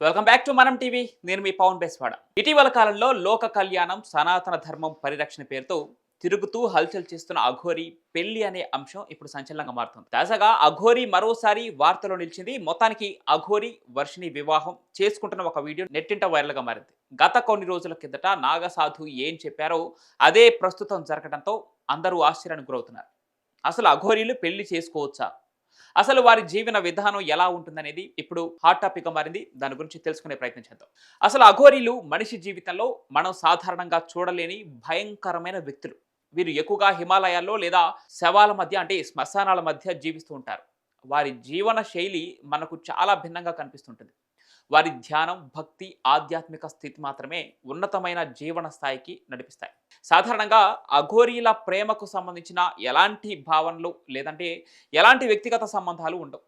Welcome back to మనం TV నేను మీ పవన్ బేస్వాడ. ఇటీవల కాలంలో లోక కళ్యాణం సనాతన ధర్మం పరిరక్షణ పేరుతో తిరుగుతూ హల్చల్ చేస్తున్న అఘోరి పెళ్ళి అనే అంశం ఇప్పుడు సంచలనంగా మారుతుంది. తాజాగా అఘోరి మరోసారి వార్తలో నిలిచింది మొత్తానికి అఘోరి వర్షిని వివాహం చేసుకుంటున్న ఒక వీడియో నెట్టింట వైరల్గా మారింది. గత కొన్ని రోజుల కిందట నాగసాధు ఏం చెప్పారో అదే ప్రస్తుతం జరగడంతో అందరూ ఆశ్చర్యానికి గురవుతున్నారు. అసలు అఘోరీలు పెళ్ళి చేసుకోవచ్చా? అసలు వారి జీవన విధానం ఎలా ఉంటుందనేది ఇప్పుడు హాట్ టాపిక్గా మారింది. దాని గురించి తెలుసుకునే ప్రయత్నం చేద్దాం. అసలు అఘోరీలు మనిషి జీవితంలో మనం సాధారణంగా చూడలేని భయంకరమైన వ్యక్తులు. వీరు ఎక్కువగా హిమాలయాల్లో లేదా శవాల మధ్య అంటే శ్మశానాల మధ్య జీవిస్తూ ఉంటారు. వారి జీవన శైలి మనకు చాలా భిన్నంగా కనిపిస్తుంటుంది. వారి ధ్యానం భక్తి ఆధ్యాత్మిక స్థితి మాత్రమే ఉన్నతమైన జీవన స్థాయికి నడిపిస్తాయి. సాధారణంగా అఘోరీల ప్రేమకు సంబంధించిన ఎలాంటి భావనలు లేదంటే ఎలాంటి వ్యక్తిగత సంబంధాలు ఉండవు.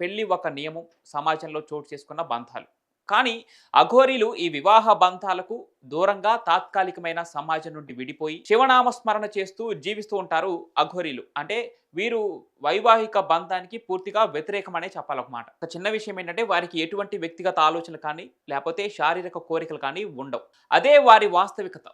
పెళ్ళి ఒక నియమం సమాజంలో చోటు చేసుకున్న బంధాలు. కానీ అఘోరీలు ఈ వివాహ బంధాలకు దూరంగా తాత్కాలికమైన సమాజం నుండి విడిపోయి శివనామ స్మరణ చేస్తూ జీవిస్తూ ఉంటారు అఘోరీలు. అంటే వీరు వైవాహిక బంధానికి పూర్తిగా వ్యతిరేకమనే చెప్పాలన్నమాట. ఒక చిన్న విషయం ఏంటంటే వారికి ఎటువంటి వ్యక్తిగత ఆలోచనలు కానీ లేకపోతే శారీరక కోరికలు కానీ ఉండవు. అదే వారి వాస్తవికత.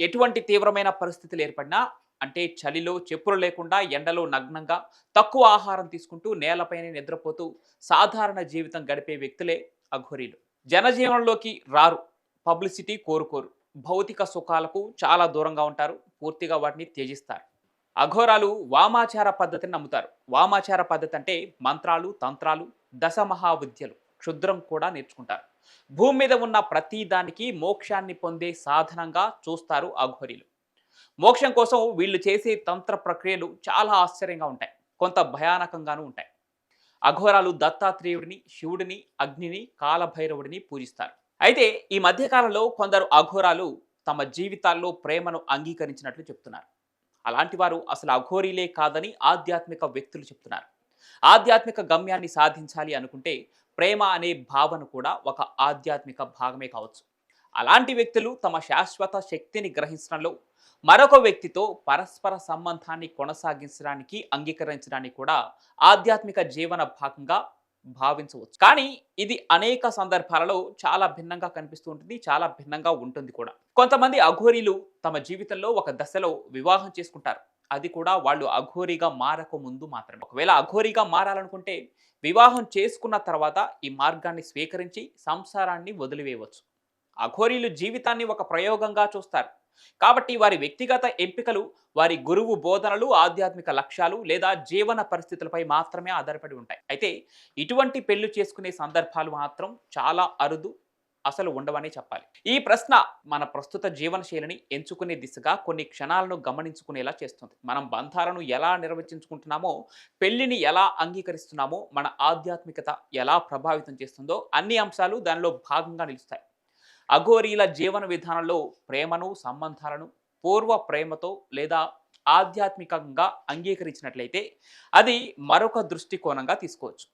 ఎటువంటి తీవ్రమైన పరిస్థితులు ఏర్పడినా అంటే చలిలో చెప్పులు లేకుండా ఎండలో నగ్నంగా తక్కువ ఆహారం తీసుకుంటూ నేలపైనే నిద్రపోతూ సాధారణ జీవితం గడిపే వ్యక్తులే అఘోరీలు. జనజీవనంలోకి రారు. పబ్లిసిటీ కోరుకోరు. భౌతిక సుఖాలకు చాలా దూరంగా ఉంటారు. పూర్తిగా వాటిని త్యజిస్తారు. అఘోరాలు వామాచార పద్ధతిని నమ్ముతారు. వామాచార పద్ధతి అంటే మంత్రాలు తంత్రాలు దశమహావిద్యలు క్షుద్రం కూడా నేర్చుకుంటారు. భూమి మీద ఉన్న ప్రతి దానికి మోక్షాన్ని పొందే సాధనంగా చూస్తారు అఘోరీలు. మోక్షం కోసం వీళ్ళు చేసే తంత్ర ప్రక్రియలు చాలా ఆశ్చర్యంగా ఉంటాయి. కొంత భయానకంగానూ ఉంటాయి. అఘోరాలు దత్తాత్రేయుడిని శివుడిని అగ్నిని కాలభైరవుడిని పూజిస్తారు. అయితే ఈ మధ్యకాలంలో కొందరు అఘోరాలు తమ జీవితాల్లో ప్రేమను అంగీకరించినట్లు చెప్తున్నారు. అలాంటి వారు అసలు అఘోరీలే కాదని ఆధ్యాత్మిక వ్యక్తులు చెప్తున్నారు. ఆధ్యాత్మిక గమ్యాన్ని సాధించాలి అనుకుంటే ప్రేమ అనే భావన కూడా ఒక ఆధ్యాత్మిక భాగమే కావచ్చు. అలాంటి వ్యక్తులు తమ శాశ్వత శక్తిని గ్రహించడంలో మరొక వ్యక్తితో పరస్పర సంబంధాన్ని కొనసాగించడానికి అంగీకరించడానికి కూడా ఆధ్యాత్మిక జీవన భాగంగా భావించవచ్చు. కానీ ఇది అనేక సందర్భాలలో చాలా భిన్నంగా కనిపిస్తూ ఉంటుంది చాలా భిన్నంగా ఉంటుంది కూడా. కొంతమంది అఘోరీలు తమ జీవితంలో ఒక దశలో వివాహం చేసుకుంటారు. అది కూడా వాళ్ళు అఘోరీగా మారక ముందు మాత్రమే. ఒకవేళ అఘోరీగా మారాలనుకుంటే వివాహం చేసుకున్న తర్వాత ఈ మార్గాన్ని స్వీకరించి సంసారాన్ని వదిలివేయవచ్చు. అఘోరీలు జీవితాన్ని ఒక ప్రయోగంగా చూస్తారు. కాబట్టి వారి వ్యక్తిగత ఎంపికలు వారి గురువు బోధనలు ఆధ్యాత్మిక లక్ష్యాలు లేదా జీవన పరిస్థితులపై మాత్రమే ఆధారపడి ఉంటాయి. అయితే ఇటువంటి పెళ్ళి చేసుకునే సందర్భాలు మాత్రం చాలా అరుదు అసలు ఉండవనే చెప్పాలి. ఈ ప్రశ్న మన ప్రస్తుత జీవన శైలిని ఎంచుకునే దిశగా కొన్ని క్షణాలను గమనించుకునేలా చేస్తుంది. మనం బంధాలను ఎలా నిర్వచించుకుంటున్నామో పెళ్ళిని ఎలా అంగీకరిస్తున్నామో మన ఆధ్యాత్మికత ఎలా ప్రభావితం చేస్తుందో అన్ని అంశాలు దానిలో భాగంగా నిలుస్తాయి. అఘోరీల జీవన విధానంలో ప్రేమను సంబంధాలను పూర్వ ప్రేమతో లేదా ఆధ్యాత్మికంగా అంగీకరించినట్లయితే అది మరొక దృష్టికోణంగా తీసుకోవచ్చు.